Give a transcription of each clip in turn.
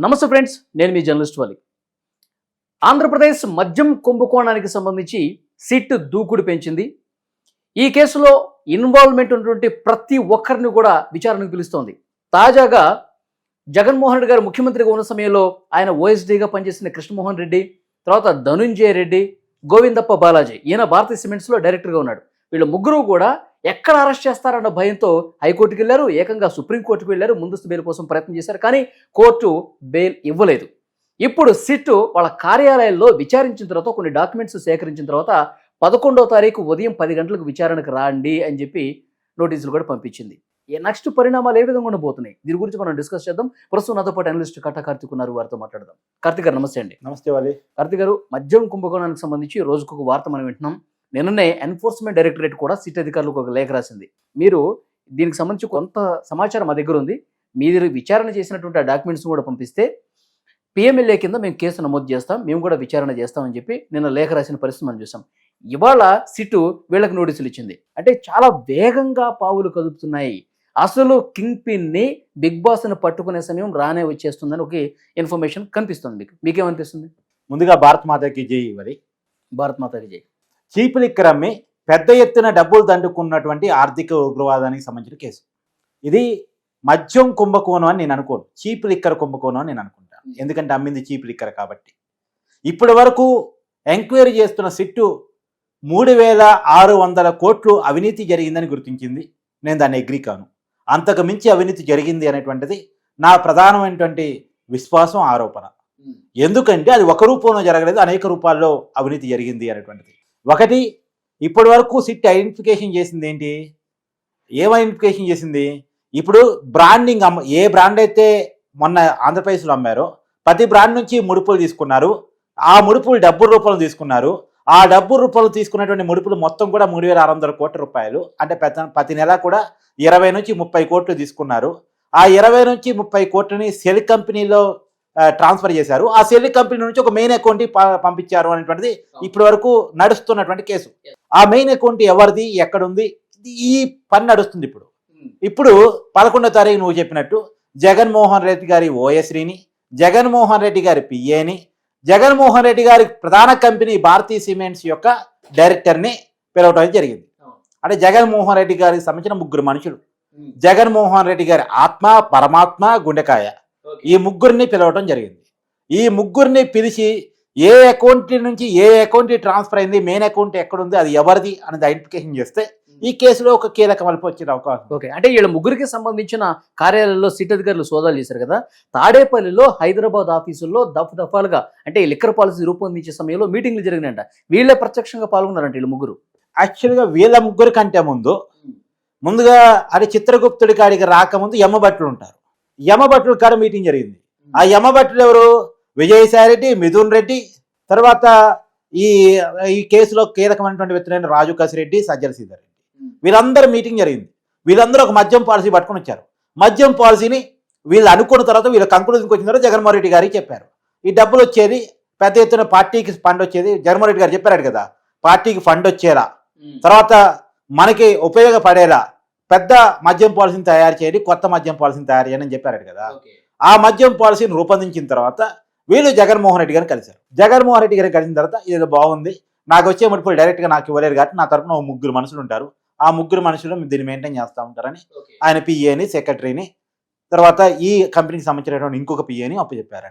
నమస్తే ఫ్రెండ్స్ నేను మీ జర్నలిస్ట్ వాలి. ఆంధ్రప్రదేశ్ మద్యం కుంభకోణానికి సంబంధించి సిట్ దూకుడు పెంచింది. ఈ కేసులో ఇన్వాల్వ్మెంట్ ఉన్నటువంటి ప్రతి ఒక్కరిని కూడా విచారణకు పిలుస్తోంది. తాజాగా జగన్మోహన్ రెడ్డి గారు ముఖ్యమంత్రిగా ఉన్న సమయంలో ఆయన ఓఎస్డీగా పనిచేసిన కృష్ణమోహన్ రెడ్డి తర్వాత ధనుంజయ రెడ్డి గోవిందప్ప బాలాజీ ఈయన భారతీయ సిమెంట్స్లో డైరెక్టర్గా ఉన్నాడు. వీళ్ళ ముగ్గురు కూడా ఎక్కడ అరెస్ట్ చేస్తారన్న భయంతో హైకోర్టుకి వెళ్ళారు ఏకంగా సుప్రీంకోర్టుకు వెళ్ళారు ముందస్తు బెయిల్ కోసం ప్రయత్నం చేశారు కానీ కోర్టు బెయిల్ ఇవ్వలేదు. ఇప్పుడు సిట్ వాళ్ళ కార్యాలయాల్లో విచారించిన తర్వాత కొన్ని డాక్యుమెంట్స్ సేకరించిన తర్వాత పదకొండవ తారీఖు ఉదయం పది గంటలకు విచారణకు రాండి అని చెప్పి నోటీసులు కూడా పంపించింది. ఈ నెక్స్ట్ పరిణామాలు ఏ విధంగా ఉండబోతున్నాయి? దీని గురించి మనం డిస్కస్ చేద్దాం. ప్రస్తుతం నాతో పాటు అనలిస్ట్ కట్ట కార్తిక్ ఉన్నారు వారితో మాట్లాడదాం. కార్తిక్ గారు నమస్తే అండి. నమస్తే వాలి కార్తిక్ గారు మద్యం కుంభకోణానికి సంబంధించి రోజుకు ఒక వార్త మనం వింటున్నాం. నిన్ననే ఎన్ఫోర్స్మెంట్ డైరెక్టరేట్ కూడా సిట్ అధికారులకు ఒక లేఖ రాసింది. మీరు దీనికి సంబంధించి కొంత సమాచారం మా దగ్గర ఉంది. మీరు విచారణ చేసినటువంటి ఆ డాక్యుమెంట్స్ కూడా పంపిస్తే పిఎంఎల్ఏ కింద మేము కేసు నమోదు చేస్తాం. మేము కూడా విచారణ చేస్తామని చెప్పి నిన్న లేఖ రాసిన పరిస్థితి మనం చూసాం. ఇవాళ సిటు వీళ్ళకి నోటీసులు ఇచ్చింది. అంటే చాలా వేగంగా పావులు కదుపుతున్నాయి. అసలు కింగ్ పిన్ని బిగ్ బాస్ని పట్టుకునే సమయం రానే వచ్చేస్తుందని ఒక ఇన్ఫర్మేషన్ కనిపిస్తుంది మీకు. మీకేమనిపిస్తుంది? ముందుగా భారత్ మాతకి జై వరి భారత్ మాతా విజయ్ చీప్ లిక్కర్ అమ్మి పెద్ద ఎత్తున డబ్బులు దండుకున్నటువంటి ఆర్థిక ఉగ్రవాదానికి సంబంధించిన కేసు. ఇది మద్యం కుంభకోణం అని నేను అనుకోను. చీప్ లిక్కర్ కుంభకోణం అని నేను అనుకుంటాను ఎందుకంటే అమ్మింది చీప్ లిక్కర్ కాబట్టి. ఇప్పటి వరకు ఎంక్వైరీ చేస్తున్న సిట్టు మూడు వేల ఆరు వందల కోట్లు అవినీతి జరిగిందని గుర్తించింది. నేను దాన్ని అగ్రీ కాను. అంతకు మించి అవినీతి జరిగింది అనేటువంటిది నా ప్రధానమైనటువంటి విశ్వాసం ఆరోపణ. ఎందుకంటే అది ఒక రూపంలో జరగలేదు అనేక రూపాల్లో అవినీతి జరిగింది అనేటువంటిది. ఒకటి ఇప్పటి వరకు సిట్ ఐడెంటిఫికేషన్ చేసింది ఏంటి? ఏం ఐడెంటిఫికేషన్ చేసింది? ఇప్పుడు బ్రాండింగ్ అమ్మ ఏ బ్రాండ్ అయితే మొన్న ఆంధ్రప్రదేశ్లో అమ్మారో ప్రతి బ్రాండ్ నుంచి ముడుపులు తీసుకున్నారు. ఆ ముడుపులు డబ్బు రూపంలో తీసుకున్నారు. ఆ డబ్బు రూపంలో తీసుకున్నటువంటి ముడుపులు మొత్తం కూడా మూడు వేల ఆరు వందల కోట్ల రూపాయలు. అంటే ప్రతి ప్రతి నెల కూడా ఇరవై నుంచి ముప్పై కోట్లు తీసుకున్నారు. ఆ ఇరవై నుంచి ముప్పై కోట్లని సెల్ కంపెనీలో ట్రాన్స్ఫర్ చేశారు. ఆ సెల్ కంపెనీ నుంచి ఒక మెయిన్ అకౌంట్ పంపించారు అనేటువంటిది ఇప్పటి వరకు నడుస్తున్నటువంటి కేసు. ఆ మెయిన్ అకౌంట్ ఎవరిది ఎక్కడుంది ఈ పని నడుస్తుంది ఇప్పుడు. ఇప్పుడు పదకొండో తారీఖు నువ్వు చెప్పినట్టు జగన్మోహన్ రెడ్డి గారి ఓఎస్రీని జగన్మోహన్ రెడ్డి గారి పిఏని జగన్మోహన్ రెడ్డి గారి ప్రధాన కంపెనీ భారతీయ సిమెంట్స్ యొక్క డైరెక్టర్ని పిలవటం జరిగింది. అంటే జగన్మోహన్ రెడ్డి గారికి సంబంధించిన ముగ్గురు మనుషులు. జగన్మోహన్ రెడ్డి గారి ఆత్మ పరమాత్మ గుండెకాయ. ఈ ముగ్గురిని పిలవటం జరిగింది. ఈ ముగ్గురిని పిలిచి ఏ అకౌంట్ నుంచి ఏ అకౌంట్ ట్రాన్స్ఫర్ అయింది మెయిన్ అకౌంట్ ఎక్కడుంది అది ఎవరిది అనేది ఐడెంటిఫికేషన్ చేస్తే ఈ కేసులో ఒక కీలక మలుపు వచ్చే అవకాశం. ఓకే అంటే వీళ్ళ ముగ్గురికి సంబంధించిన కార్యాలయంలో సిట్ అధికారులు సోదాలు చేశారు కదా. తాడేపల్లిలో హైదరాబాద్ ఆఫీసుల్లో దఫ దఫాలుగా అంటే ఈ లిక్కర్ పాలసీ రూపొందించే సమయంలో మీటింగ్లు జరిగినాయంట. వీళ్ళే ప్రత్యక్షంగా పాల్గొన్నారంట వీళ్ళు ముగ్గురు. యాక్చువల్గా వీళ్ళ ముగ్గురు కంటే ముందు ముందుగా అది చిత్రగుప్తుడి కాడికి రాకముందు యమభట్లు ఉంటారు యమభట్లు కాడ మీటింగ్ జరిగింది. ఆ యమభట్లు ఎవరు? విజయసాయి రెడ్డి మిథున్ రెడ్డి. తర్వాత ఈ ఈ కేసులో కీలకమైనటువంటి వ్యక్తులైన రాజు కసిరెడ్డి సజ్జల సీతారెడ్డి. వీళ్ళందరూ మీటింగ్ జరిగింది. వీళ్ళందరూ ఒక మద్యం పాలసీ పట్టుకొని వచ్చారు. మద్యం పాలసీని వీళ్ళు అనుకున్న తర్వాత వీళ్ళ కంక్లూజన్కి వచ్చిన తర్వాత జగన్మోహన్ రెడ్డి గారికి చెప్పారు. ఈ డబ్బులు వచ్చేది పెద్ద ఎత్తున పార్టీకి ఫండ్ వచ్చేది. జగన్మోహన్ రెడ్డి గారు చెప్పారు కదా పార్టీకి ఫండ్ వచ్చేలా. తర్వాత మనకి ఉపయోగపడేలా. పెద్ద మద్యం పాలసీని తయారు చేయండి కొత్త మద్యం పాలసీని తయారు చేయండి అని చెప్పారు కదా. ఆ మద్యం పాలసీని రూపొందించిన తర్వాత వీళ్ళు జగన్మోహన్ రెడ్డి గారిని కలిశారు. జగన్మోహన్ రెడ్డి గారిని కలిసిన తర్వాత ఇది బాగుంది నాకు వచ్చే ముడుపులు డైరెక్ట్గా నాకు ఇవ్వలేరు కాబట్టి నా తరపున ఒక ముగ్గురు మనుషులు ఉంటారు. ఆ ముగ్గురు మనుషులు దీన్ని మెయింటైన్ చేస్తూ ఉంటారని ఆయన పిఏని సెక్రటరీని తర్వాత ఈ కంపెనీకి సంబంధించినటువంటి ఇంకొక పిఏని అప్పచెప్పారు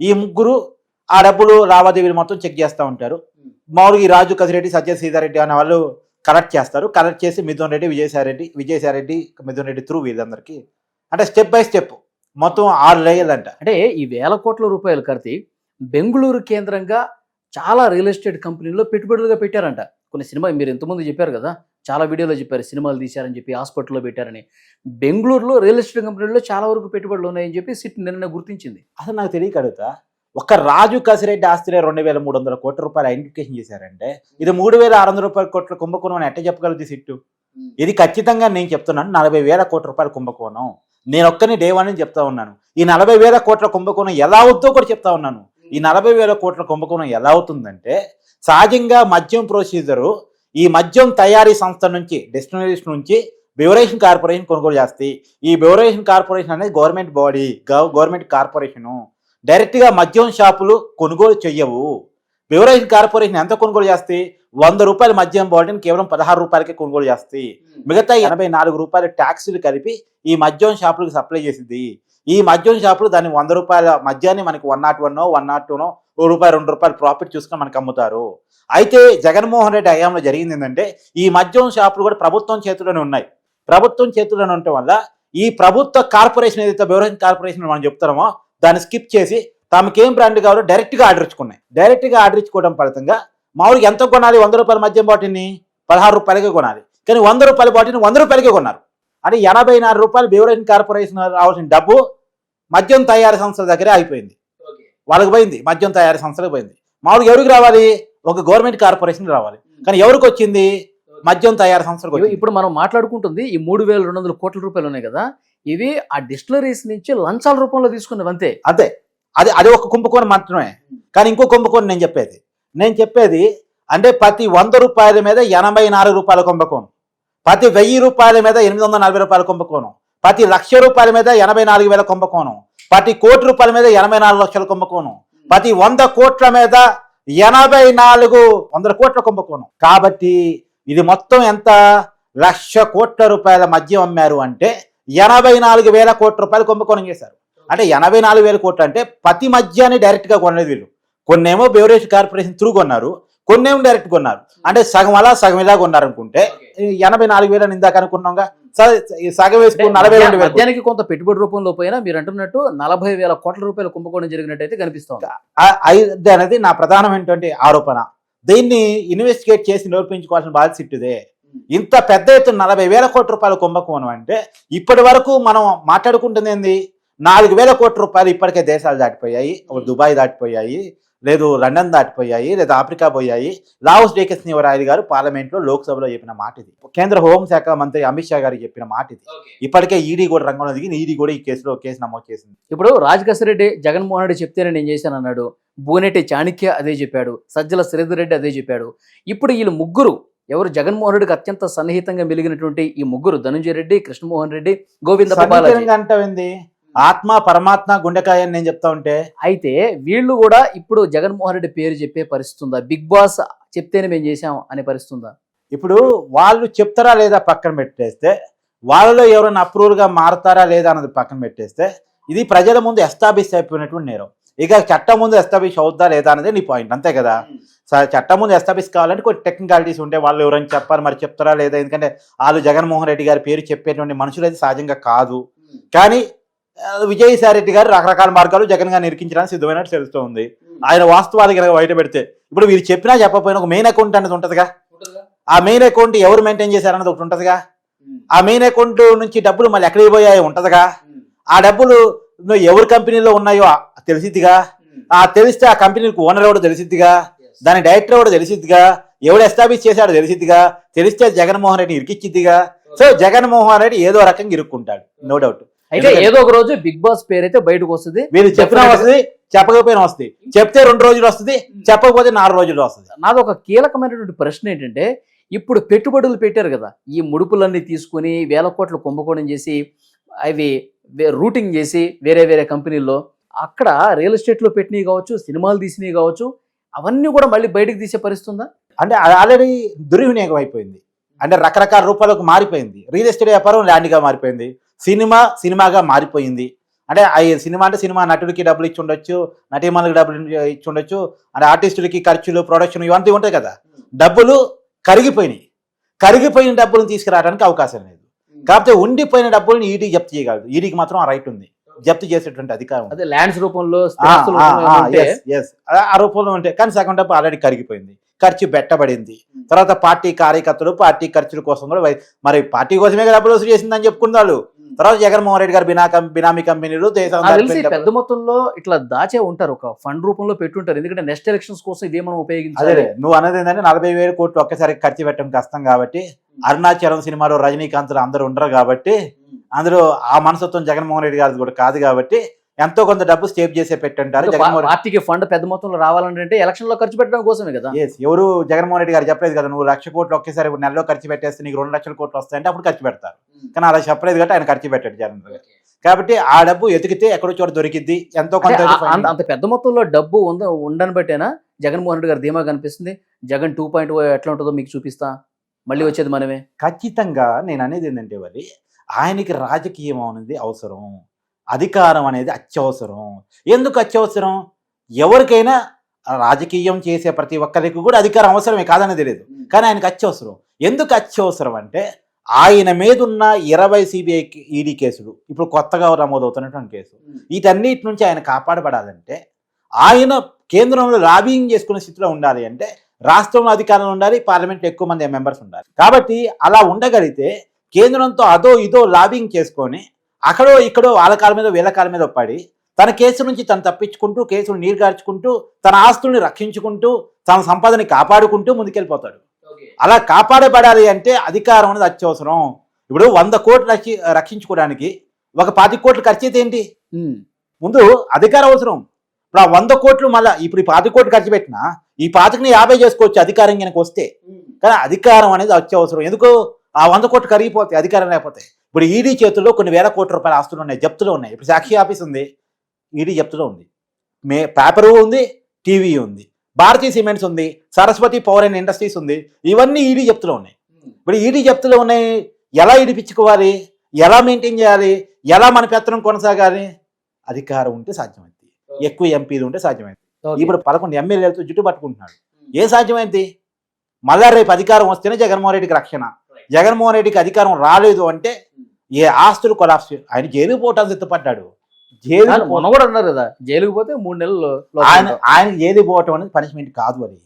ఈ ముగ్గురు ఆ డబ్బులు లావాదేవీలు మొత్తం చెక్ చేస్తూ ఉంటారు. మామూలుగా ఈ రాజు కసిరెడ్డి సత్య సీతారెడ్డి అనే వాళ్ళు కలెక్ట్ చేస్తారు. కలెక్ట్ చేసి మిథున్ రెడ్డి విజయసాయి రెడ్డి విజయసాయి రెడ్డి మిథున్ రెడ్డి త్రూ వీళ్ళందరికీ. అంటే స్టెప్ బై స్టెప్ మొత్తం ఆరు లేయర్లంట అంటే ఈ వేల కోట్ల రూపాయలు కడితే బెంగళూరు కేంద్రంగా చాలా రియల్ ఎస్టేట్ కంపెనీల్లో పెట్టుబడులుగా పెట్టారంట. కొన్ని సినిమా మీరు ఎంతమంది చెప్పారు కదా చాలా వీడియోలో చెప్పారు సినిమాలు తీశారని చెప్పి హాస్పిటల్లో పెట్టారని. బెంగళూరులో రియల్ ఎస్టేట్ కంపెనీల్లో చాలా వరకు పెట్టుబడులు ఉన్నాయని చెప్పి సిట్ నిన్న గుర్తించింది. అసలు నాకు తెలియక అడుగుతా ఒక రాజు కసిరెడ్డి ఆస్తిలో రెండు వేల మూడు వందల కోట్ల రూపాయలు ఐడెంటిఫికేషన్ చేశారంటే ఇది మూడు వేల ఆరు వందల రూపాయల కోట్ల కుంభకోణం అని ఎట్ట చెప్పగలుగుతుంది సిట్టు? ఇది ఖచ్చితంగా నేను చెప్తున్నాను నలభై వేల కోట్ల రూపాయల కుంభకోణం. నేను ఒక్కని డే వన్ అని చెప్తా ఉన్నాను. ఈ నలభై వేల కోట్ల కుంభకోణం ఎలా అవుతుందో కూడా చెప్తా ఉన్నాను. ఈ నలభై వేల కోట్ల కుంభకోణం ఎలా అవుతుందంటే సహజంగా మద్యం ప్రొసీజరు ఈ మద్యం తయారీ సంస్థ నుంచి డెస్టినరీస్ నుంచి బెవరేషన్ కార్పొరేషన్ కొనుగోలు చేస్తాయి ఈ బెవరేషన్ కార్పొరేషన్ అనేది గవర్నమెంట్ బాడీ గవర్నమెంట్ కార్పొరేషను డైరెక్ట్గా మద్యం షాపులు కొనుగోలు చెయ్యవు. బెవరేషన్ కార్పొరేషన్ ఎంత కొనుగోలు చేస్తాయి వంద రూపాయల మద్యం బాటిల్ని కేవలం పదహారు రూపాయలకే కొనుగోలు చేస్తాయి మిగతా ఎనభై నాలుగు రూపాయల ట్యాక్సులు కలిపి ఈ మద్యం షాపులకు సప్లై చేసింది. ఈ మద్యం షాపులు దాన్ని వంద రూపాయల మద్యాన్ని మనకి one naught one one naught టూనో ఓ రూపాయి రెండు రూపాయలు ప్రాఫిట్ చూసుకొని మనకు అమ్ముతారు. అయితే జగన్మోహన్ రెడ్డి హయాంలో జరిగింది ఏంటంటే ఈ మద్యం షాపులు కూడా ప్రభుత్వం చేతిలోనే ఉన్నాయి. ప్రభుత్వం చేతిలోనే ఉండటం వల్ల ఈ ప్రభుత్వ కార్పొరేషన్ ఏదైతే బెవరేజ్ కార్పొరేషన్ మనం చెప్తామో దాన్ని స్కిప్ చేసి తమకేం బ్రాండ్ కావాలో డైరెక్ట్గా ఆర్డర్ ఇచ్చుకున్నాయి. డైరెక్ట్గా ఆర్డర్ ఇచ్చుకోవడం ఫలితంగా మామూలుగా ఎంత కొనాలి? వంద రూపాయల మద్యం బాటిల్ని పదహారు రూపాయలకే కొనాలి. కానీ వంద రూపాయల బాటిల్ని వంద రూపాయలకే కొన్నారు. అంటే ఎనభై నాలుగు రూపాయలు బెవరేజ్ కార్పొరేషన్ రావాల్సిన డబ్బు మద్యం తయారీ సంస్థల దగ్గరే అయిపోయింది వాళ్ళకి పోయింది. మద్యం తయారీ సంస్థలకు పోయింది. మామూలుగా ఎవరికి రావాలి? ఒక గవర్నమెంట్ కార్పొరేషన్ రావాలి. కానీ ఎవరికి వచ్చింది? మద్యం తయారీ సంస్థలకు. ఇప్పుడు మనం మాట్లాడుకుంటుంది ఈ మూడు వేల రెండు వందల కోట్ల రూపాయలు ఉన్నాయి కదా. ఇవి ఆ డిస్టిలరీస్ నుంచి లంచాల రూపంలో తీసుకున్నవి అంతే. అదే. అది అది ఒక కుంభకోణం మాత్రమే. కానీ ఇంకో కుంభకోణం నేను చెప్పేది. నేను చెప్పేది అంటే ప్రతి వంద రూపాయల మీద ఎనభై నాలుగు రూపాయల కుంభకోణం. ప్రతి వెయ్యి రూపాయల మీద ఎనిమిది వందల నలభై రూపాయల కుంభకోణం. ప్రతి లక్ష రూపాయల మీద ఎనభై నాలుగు వేల కుంభకోణం. ప్రతి కోటి రూపాయల మీద ఎనభై నాలుగు లక్షల కుంభకోణం. ప్రతి వంద కోట్ల మీద ఎనభై నాలుగు వందల కోట్ల కుంభకోణం. కాబట్టి ఇది మొత్తం ఎంత? లక్ష కోట్ల రూపాయల మద్యం అమ్మారు అంటే ఎనభై నాలుగు వేల కోట్ల రూపాయలు కుంభకోణం చేశారు. అంటే ఎనభై నాలుగు వేల కోట్లు అంటే ప్రతి మద్యాన్ని డైరెక్ట్గా కొనలేదు వీళ్ళు. కొన్నేమో బెవరేజ్ కార్పొరేషన్ త్రూ కొన్నారు కొన్నేమో డైరెక్ట్ కొన్నారు. అంటే సగం అలా సగం ఇలా కొన్నారు అనుకుంటే ఎనభై నాలుగు వేలని ఇందాక అనుకున్నాంగా. సగం వేసుకుని నలభై రెండు వేలు కొంత పెట్టుబడి రూపంలో పోయినా మీరు అంటున్నట్టు నలభై వేల కోట్ల రూపాయల కుంభకోణం జరిగినట్టయితే కనిపిస్తోంది. అనేది నా ప్రధానమైనటువంటి ఆరోపణ. దీన్ని ఇన్వెస్టిగేట్ చేసి నిరూపించుకోవాల్సిన బాధ్యత ఇట్టుదే ఇంత పెద్ద ఎత్తున నలభై వేల కోట్ల రూపాయల కుంభకోణం అంటే ఇప్పటి వరకు మనం మాట్లాడుకుంటుంది ఏంది? నాలుగు వేల కోట్ల రూపాయలు ఇప్పటికే దేశాలు దాటిపోయాయి ఒక దుబాయ్ దాటిపోయాయి లేదు లండన్ దాటిపోయాయి లేదా ఆఫ్రికా పోయాయి. లావుస్ డేకెస్ నివరాయలు గారు పార్లమెంట్లో లోక్సభలో చెప్పిన మాట ఇది. కేంద్ర హోంశాఖ మంత్రి అమిత్ షా గారు చెప్పిన మాట ఇది. ఇప్పటికే ఈడీ కూడా రంగంలో దిగి ఈడీ కూడా ఈ కేసులో కేసు నమోదు చేసింది. ఇప్పుడు రెడ్డి జగన్మోహన్ రెడ్డి చెప్తేనే నేను చేశాను అన్నాడు. బూనెటి చాణక్య అదే చెప్పాడు. సజ్జల శ్రీధర్ రెడ్డి అదే చెప్పాడు. ఇప్పుడు వీళ్ళు ముగ్గురు ఎవరు జగన్మోహన్ రెడ్డికి అత్యంత సన్నిహితంగా మెలిగినటువంటి ఈ ముగ్గురు ధనుంజయ రెడ్డి కృష్ణమోహన్ రెడ్డి గోవింద అంటావేంది ఆత్మ పరమాత్మ గుండెకాయ అని నేను చెప్తా ఉంటే. అయితే వీళ్ళు కూడా ఇప్పుడు జగన్మోహన్ రెడ్డి పేరు చెప్పే పరిస్థితి ఉందా? బిగ్ బాస్ చెప్తేనే మేము చేశాం అనే పరిస్థితి ఉందా? ఇప్పుడు వాళ్ళు చెప్తారా లేదా పక్కన పెట్టేస్తే వాళ్ళలో ఎవరైనా అప్రూవల్గా మారతారా లేదా అన్నది పక్కన పెట్టేస్తే ఇది ప్రజల ముందు ఎస్టాబ్లిష్ అయిపోయినటువంటి నేరం. ఇక చట్టం ముందు ఎస్టాబ్లిష్ అవుద్దా లేదా అనేది నీ పాయింట్ అంతే కదా? చట్టం ముందు ఎస్టాబ్లిష్ కావాలంటే కొన్ని టెక్నికాలిటీస్ ఉంటే వాళ్ళు ఎవరైనా చెప్పాలి మరి చెప్తారా లేదా? ఎందుకంటే వాళ్ళు జగన్మోహన్ రెడ్డి గారి పేరు చెప్పేటువంటి మనుషులు అయితే సహజంగా కాదు. కానీ విజయసాయి రెడ్డి గారు రకరకాల మార్గాలు జగన్ గారిని ఇరికించడానికి సిద్ధమైనట్టు తెలుస్తోంది. ఆయన వాస్తవాలు కనుక బయట పెడితే ఇప్పుడు వీరు చెప్పినా చెప్పకపోయినా ఒక మెయిన్ అకౌంట్ అనేది ఉంటుందిగా. ఆ మెయిన్ అకౌంట్ ఎవరు మెయింటైన్ చేశారన్నది ఒకటి ఉంటుందిగా. ఆ మెయిన్ అకౌంట్ నుంచి డబ్బులు మళ్ళీ ఎక్కడికి పోయాయి ఉంటుందిగా. ఆ డబ్బులు ఎవరి కంపెనీలో ఉన్నాయో తెలిసిద్దిగా. ఆ తెలిస్తే ఆ కంపెనీకి ఓనర్ ఎవడో తెలిసిద్దిగా. దాని డైరెక్టర్ ఎవడో తెలిసిద్దిగా ఎవడు ఎస్టాబ్లిష్ చేశాడో తెలిసిద్దిగా తెలిస్తే జగన్మోహన్ రెడ్డి ఇరికిచ్చిద్దిగా. సో జగన్మోహన్ రెడ్డి ఏదో రకంగా ఇరుక్కుంటాడు నో డౌట్ అయితే ఏదో ఒక రోజు బిగ్ బాస్ పేరు అయితే బయటకు వస్తుంది. వీళ్ళు చెప్పినా వస్తుంది చెప్పకపోయినా వస్తుంది. చెప్తే రెండు రోజులు వస్తుంది చెప్పకపోతే నాలుగు రోజులు వస్తుంది. నాది ఒక కీలకమైనటువంటి ప్రశ్న ఏంటంటే ఇప్పుడు పెట్టుబడులు పెట్టారు కదా ఈ ముడుపులన్నీ తీసుకొని వేల కోట్ల కుంభకోణం చేసి అవి రూటింగ్ చేసి వేరే వేరే కంపెనీల్లో అక్కడ రియల్ ఎస్టేట్లో పెట్టినవి కావచ్చు సినిమాలు తీసినవి కావచ్చు అవన్నీ కూడా మళ్ళీ బయటకు తీసే పరిస్థితి ఉందా అంటే ఆల్రెడీ దుర్వినియోగం అయిపోయింది. అంటే రకరకాల రూపాలకు మారిపోయింది. రియల్ ఎస్టేట్ వ్యాపారం ల్యాండ్గా మారిపోయింది. సినిమా సినిమాగా మారిపోయింది. అంటే ఆ సినిమా అంటే సినిమా నటుడికి డబ్బులు ఇచ్చి ఉండొచ్చు నటీమణులకు డబ్బులు ఇచ్చి ఉండొచ్చు అంటే ఆర్టిస్టులకి ఖర్చులు ప్రొడక్షన్ ఇవంతా ఉంటాయి కదా. డబ్బులు కరిగిపోయినాయి. కరిగిపోయిన డబ్బులను తీసుకురావడానికి అవకాశం లేదు. కాకపోతే ఉండిపోయిన డబ్బులను ఈడీ జప్తు చేయగలదు. ఈడీకి మాత్రం ఆ రైట్ ఉంది. జప్తు చేసేటువంటి అధికారం. అదే ల్యాండ్స్ రూపంలో ఆ, రూపంలో ఉంటే కానీ సగం డబ్బు ఆల్రెడీ కరిగిపోయింది. ఖర్చు పెట్టబడింది. తర్వాత పార్టీ కార్యకర్తలు పార్టీ ఖర్చుల కోసం కూడా మరి పార్టీ కోసమే కదా డబ్బులు వసూలు చేసిందని చెప్పుకున్నారు తర్వాత జగన్మోహన్ రెడ్డి గారు బినా బినామీ కంపెనీలు పెద్ద మొత్తంలో ఇట్లా దాచే ఉంటారు. ఒక ఫండ్ రూపంలో పెట్టుంటారు. ఎందుకంటే నెక్స్ట్ ఎలక్షన్స్ కోసం ఇదే మనం అదే ఉపయోగించాలి నువ్వు అన్నది ఏంటంటే నలభై వేల కోట్లు ఒక్కసారి ఖర్చు పెట్టడం కష్టం కాబట్టి అరుణాచలం సినిమాలో రజనీకాంత్ అందరూ ఉండరు కాబట్టి అందులో ఆ మనసత్వం జగన్మోహన్ రెడ్డి గారిది కూడా కాదు కాబట్టి ఎంతో కొంత డబ్బు స్టేప్ చేసే పెట్టుంటారు జగన్మోహన్ పార్టీకి ఫండ్ పెద్ద మొత్తంలో రావాలంటే ఎలక్షన్లో ఖర్చు పెట్టడం కోసమే కదా. ఎవరు జగన్మోహన్ రెడ్డి గారు చెప్పలేదు కదా నువ్వు లక్ష కోట్లు ఒకేసారి నెలలో ఖర్చు పెట్టేస్తే నీకు రెండు లక్షల కోట్లు వస్తాయంటే అప్పుడు ఖర్చు పెడతారు. కానీ అలా చెప్పలేదు కాబట్టి ఆయన ఖర్చు పెట్టాడు జగన్ కాబట్టి ఆ డబ్బు ఎతికితే ఎక్కడో చోట దొరికిద్ది ఎంతో కొంత అంత- అంత పెద్ద మొత్తంలో డబ్బు ఉంద ఉండని బట్టేనా జగన్మోహన్ రెడ్డి గారు ధీమా కనిపిస్తుంది జగన్ టూ పాయింట్ ఎట్లా ఉంటుందో మీకు చూపిస్తా. మళ్ళీ వచ్చేది మనమే. ఖచ్చితంగా నేను అనేది ఏంటంటే మరి ఆయనకి రాజకీయం అనేది అవసరం. అధికారం అనేది అత్యవసరం. ఎందుకు అత్యవసరం? ఎవరికైనా రాజకీయం చేసే ప్రతి ఒక్కరికి కూడా అధికారం అవసరమే కాదని తెలియదు కానీ ఆయనకు అత్యవసరం. ఎందుకు అత్యవసరం అంటే ఆయన మీద ఉన్న ఇరవై సిబిఐ ఈడీ కేసులు ఇప్పుడు కొత్తగా నమోదవుతున్నటువంటి కేసు వీటన్నిటి నుంచి ఆయన కాపాడబడాలంటే ఆయన కేంద్రంలో లాబింగ్ చేసుకునే స్థితిలో ఉండాలి అంటే రాష్ట్రంలో అధికారంలో ఉండాలి పార్లమెంట్లో ఎక్కువ మంది మెంబర్స్ ఉండాలి. కాబట్టి అలా ఉండగలిగితే కేంద్రంతో అదో ఇదో లాబింగ్ చేసుకొని అక్కడో ఇక్కడో వాళ్ళ కాళ్ళ మీద వీళ్ళ కాళ్ళ మీద పడి తన కేసు నుంచి తను తప్పించుకుంటూ కేసులు నీరుగార్చుకుంటూ తన ఆస్తుల్ని రక్షించుకుంటూ తన సంపదని కాపాడుకుంటూ ముందుకెళ్ళిపోతాడు. అలా కాపాడబడాలి అంటే అధికారం అనేది అత్యవసరం. ఇప్పుడు వంద కోట్లు రక్షి రక్షించుకోవడానికి ఒక పాతి కోట్లు ఖర్చు అయితే ఏంటి. ముందు అధికారం అవసరం. ఇప్పుడు ఆ వంద కోట్లు మళ్ళీ ఇప్పుడు ఈ పాతి కోట్లు ఖర్చు పెట్టినా ఈ పాతికని యాభై చేసుకోవచ్చు అధికారం కనుక వస్తే. కానీ అధికారం అనేది అత్యవసరం. ఎందుకు? ఆ వంద కోట్లు కరిగిపోతాయి అధికారం లేకపోతే ఇప్పుడు ఈడీ చేతుల్లో కొన్ని వేల కోట్ల రూపాయల ఆస్తులు ఉన్నాయి జప్తులు ఉన్నాయి. ఇప్పుడు సాక్షి ఆఫీస్ ఉంది ఈడీ జప్తులో ఉంది. మే పేపరు ఉంది టీవీ ఉంది భారతీయ సిమెంట్స్ ఉంది సరస్వతి పవర్ అండ్ ఇండస్ట్రీస్ ఉంది ఇవన్నీ ఈడీ జప్తులో ఉన్నాయి. ఇప్పుడు ఈడీ జప్తులో ఉన్నాయి ఎలా ఇడిపించుకోవాలి ఎలా మెయింటైన్ చేయాలి ఎలా మన పెత్తనం కొనసాగాలి? అధికారం ఉంటే సాధ్యమైంది. ఎక్కువ ఎంపీలు ఉంటే సాధ్యమైంది. ఇప్పుడు పదకొండు ఎమ్మెల్యేలతో జుట్టు పట్టుకుంటున్నాడు. ఏ సాధ్యమైంది? మళ్ళా రేపు అధికారం వస్తేనే జగన్మోహన్ రెడ్డికి రక్షణ. జగన్మోహన్ రెడ్డికి అధికారం రాలేదు అంటే ఏ ఆస్తులు కొలాప్స్ ఆయన జైలు పోవటానికి సిద్ధపడ్డాడు. జైలు మొన్న కూడా అన్నారు కదా జైలుకి పోతే మూడు నెలలు ఆయన. ఆయన జైలు పోవటం అనేది పనిష్మెంట్ కాదు అది.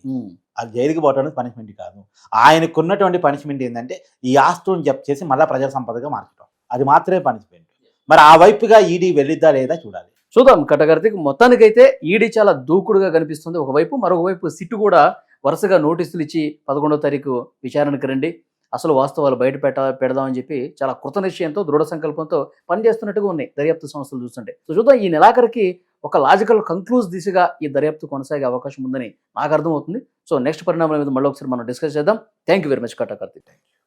అది జైలుకి పోవటం అనేది పనిష్మెంట్ కాదు. ఆయనకు ఉన్నటువంటి పనిష్మెంట్ ఏంటంటే ఈ ఆస్తులను జప్తు చేసి మళ్ళీ ప్రజా సంపదగా మార్చడం అది మాత్రమే పనిష్మెంట్ మరి ఆ వైపుగా ఈడీ వెళ్ళిద్దా లేదా చూడాలి. చూద్దాం. కటకర్తికి మొత్తానికైతే ఈడీ చాలా దూకుడుగా కనిపిస్తుంది. ఒకవైపు మరొక వైపు సిట్టు కూడా వరుసగా నోటీసులు ఇచ్చి పదకొండవ తారీఖు విచారణకు రండి. అసలు వాస్తవాలు బయట పెట్ట పెడదామని చెప్పి చాలా కృత నిశ్చయంతో దృఢ సంకల్పంతో పనిచేస్తున్నట్టుగా ఉన్నాయి దర్యాప్తు సంస్థలు చూస్తుంటే. సో చూద్దాం ఈ నెలాఖరికి ఒక లాజికల్ కంక్లూజ్ దిశగా ఈ దర్యాప్తు కొనసాగే అవకాశం ఉందని నాకు అర్థమవుతుంది. సో నెక్స్ట్ పరిణామాల మీద మళ్ళీ ఒకసారి మనం డిస్కస్ చేద్దాం. థ్యాంక్ యూ వెరీ మచ్ కట్టగర్ థ్యాంక్ యూ